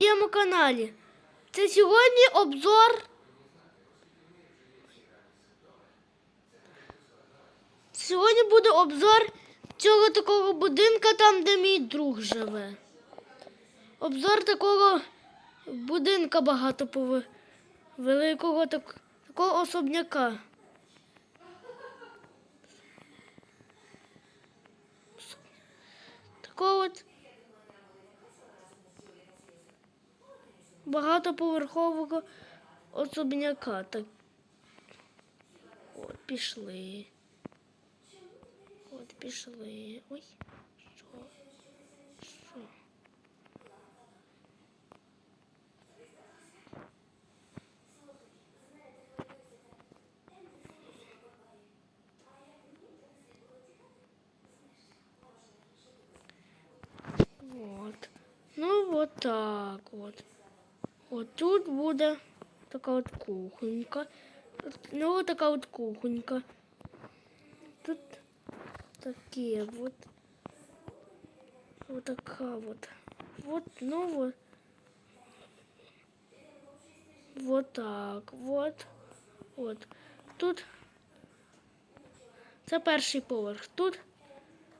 моєму каналі. Це сьогодні обзор. Сьогодні буде обзор цього такого будинка, там, де мій друг живе. Обзор такого будинка багато великого так, такого особняка. Такого от багатоповерхового особняка. Так. От, пішли. От, пішли. Ой, що? Що? Вот. Ну, вот так вот. От тут буде така от кухонька. Ну, така от кухонька. Тут таке вот. Вот така вот. Вот, ну вот. Вот так, вот. От. Тут це перший поверх. Тут,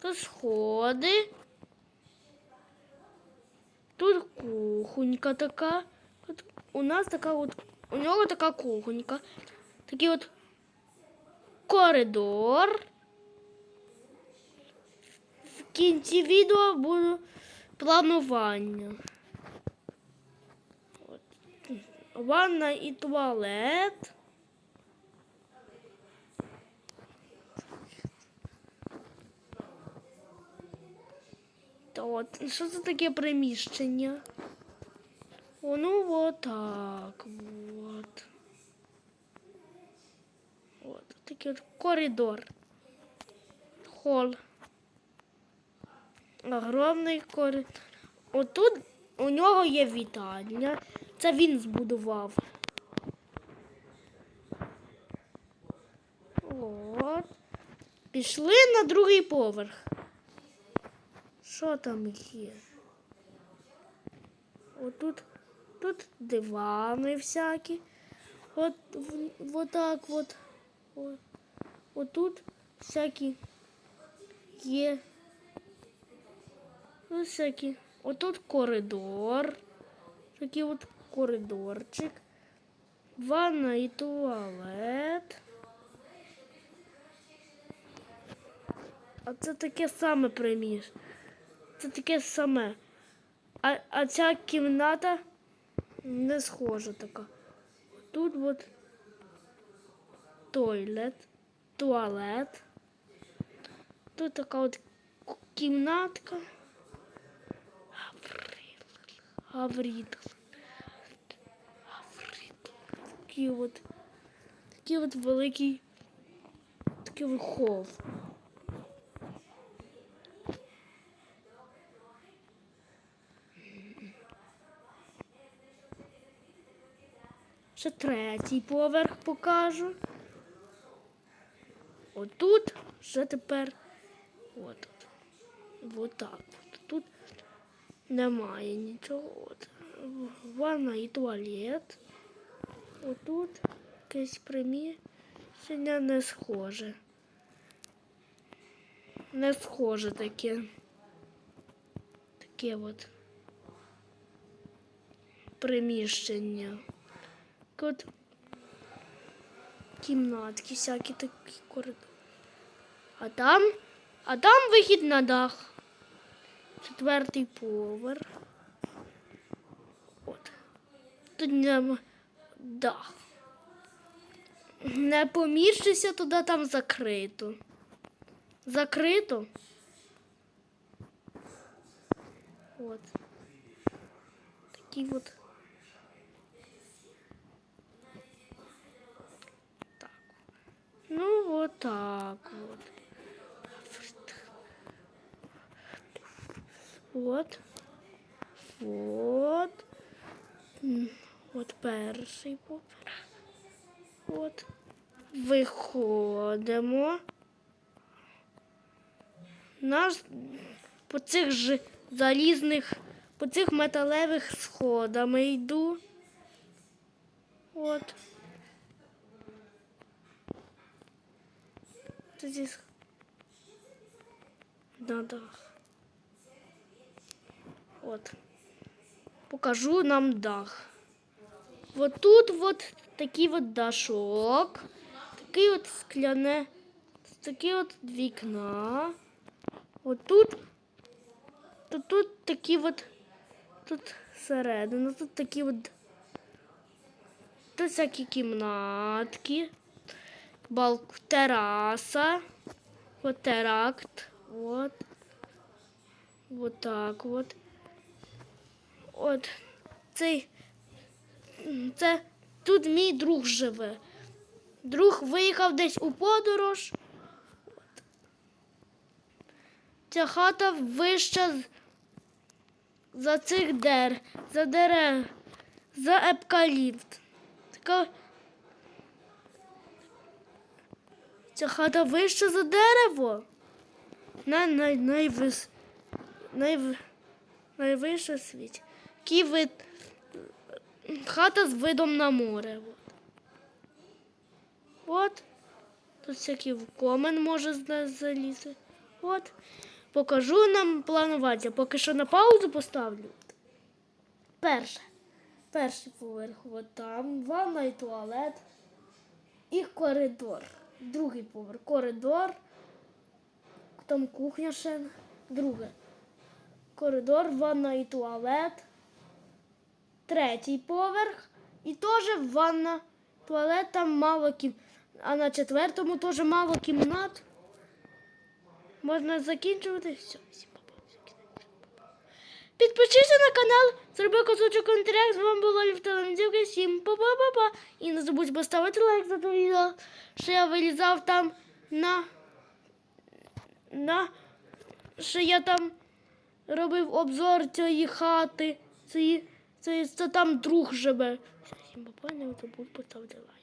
тут сходи. Тут кухонька така. У нас така от, у нього така кухонька. Такий от коридор. В кінці відео буде планування. От. Ванна і туалет. От, що це таке приміщення? Ну вот так вот. Вот такий от коридор. Холл. Огромний коридор. Отут у нього є вітальня. Це він збудував. От. Пішли на другий поверх. Що там є? Отут тут дивани всякі. От вот так вот. От, отут всякі є. Ну, всякі. Отут коридор. Такий от коридорчик. Ванна і туалет. А це таке саме приміщення. Це таке саме. А, а ця кімната не схожа така. Тут от тойлет, туалет. Тут така от кімнатка. Гаврил. Такий от, такий от великий такий от хол. Ще третій поверх покажу. Отут вже тепер от. От. От. Тут немає нічого. От. Ванна і туалет. Отут якесь приміщення не схоже. Не схоже таке. Таке от приміщення. От кімнатки, всякі такі коридори. А там, а там вихід на дах. Четвертий поверх. От. Тут нема дах. Не поміщися туди, там закрито. Закрито. От. Такий от. Так. Ну, вот так вот. Вот. М, От перший поверх. От. Виходимо. Нас по цих же залізних по цих металевих сходами йду. От. Тоді на дах. От. Покажу нам дах. Вот тут вот такий от дашок. Такий от скляне. Такі от вікна. От тут. Тут, тут такі от. Тут середина, тут такі от. Тут всякі кімнатки. Балк, тераса. Вот теракт. Вот. Вот так от. От. Цей. Це тут мій друг живе. Друг виїхав десь у подорож. От. Ця хата вища за цих дер, за дерев, за епкаліпт. Така. Ця хата вища за дерево. На най, найвис, найв, найвища світі. Який вид, хата з видом на море. От. Тут всякий комен може залізти. От. Покажу нам планування. Поки що на паузу поставлю. Перше. Перший поверх. От там. Ванна і туалет. І коридор. Другий поверх. Коридор. Там кухня ще. Друге. Коридор, ванна і туалет. Третій поверх. І теж ванна, туалет, там мало кім. А на четвертому теж мало кімнат. Можна закінчувати. Все, всім. Підпишіться на канал, зроби кусочок коментарях. З вами була Ліфталандівка. Всім па-па-па-па. І не забудь поставити лайк за це відео, що я вилізав там на. на. що я там робив обзор цієї хати. Цієї, цієї, це там друг живе. Всім па-па, не забудь поставити лайк.